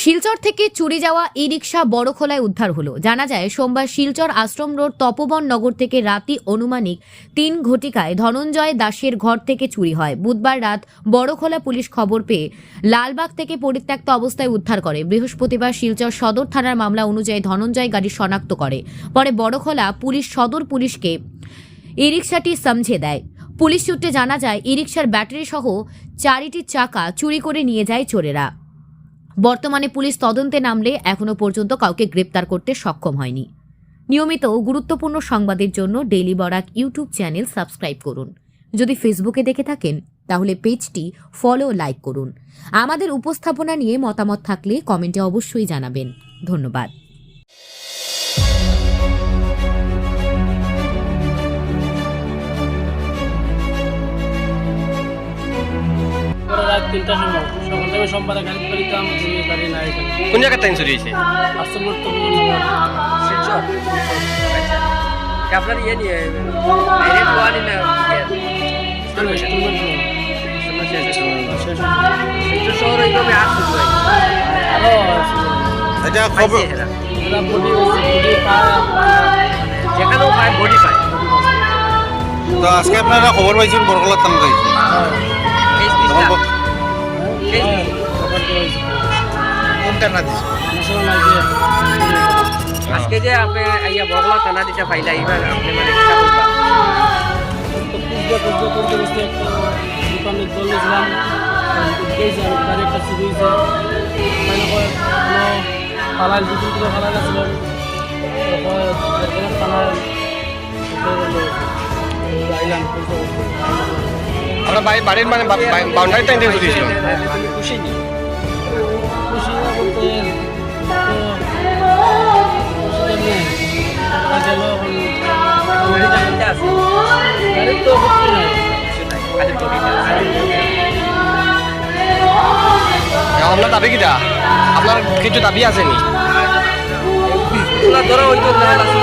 শিলচর থেকে চুরি যাওয়া ই রিক্সা বড়খোলায় উদ্ধার হলো। জানা যায়, সোমবার শিলচর আশ্রম রোড তপবন নগর থেকে রাতি অনুমানিক তিন ঘটিকায় ধনঞ্জয় দাসের ঘর থেকে চুরি হয়। বুধবার রাত বড়খোলা পুলিশ খবর পেয়ে লালবাগ থেকে পরিত্যক্ত অবস্থায় উদ্ধার করে। বৃহস্পতিবার শিলচর সদর থানার মামলা অনুযায়ী ধনঞ্জয় গাড়ি শনাক্ত করে। পরে বড়খোলা পুলিশ সদর পুলিশকে ই রিক্সাটি সমঝে দেয়। পুলিশ সূত্রে জানা যায় ই রিক্সার ব্যাটারি সহ চারিটি চাকা চুরি করে নিয়ে যায় চোরেরা। বর্তমানে পুলিশ তদন্তে নামলে এখনও পর্যন্ত কাউকে গ্রেপ্তার করতে সক্ষম হয়নি। নিয়মিত গুরুত্বপূর্ণ সংবাদের জন্য daily Barak YouTube channel subscribe করুন। যদি ফেসবুকে দেখে থাকেন, তাহলে পেজটি ফলো লাইক করুন। আমাদের উপস্থাপনা নিয়ে মতামত থাকলে কমেন্টে অবশ্যই জানাবেন। ধন্যবাদ। তিনটার সময় সকাল থেকে সোমবারে গাড়ি করিতাম দিয়ে গাড়ি নাই কোন জায়গার টাইম চুরি হয়েছে? পড়তে শিলচর আচ্ছা। আপনার ইয়ে নিয়ে এটা খবর যেখানেও পায় বডি পায়। তো আজকে আপনারা খবর পাইছেন বরকলার থানা থেকে কোনটা না দিছে? আজকে যে আপনি আইয়া বগলা থানা দিতে পাইলা এইবার আপনি মানে বলবা? পুজো পুজো করতে একটা দোকানে চলেছিলাম গেছি আমি একটা হয়েছে গেছিলাম তারপর থানায় আইলাম আমরা বাড়ি- বাড়ির মানে বাউন্ডারি টাইম হয়েছিল তুমি খুশি আপনার দাবি কিটা? আপনার কিছু দাবি আছে নি? ধরো ওই তো লাল আছে।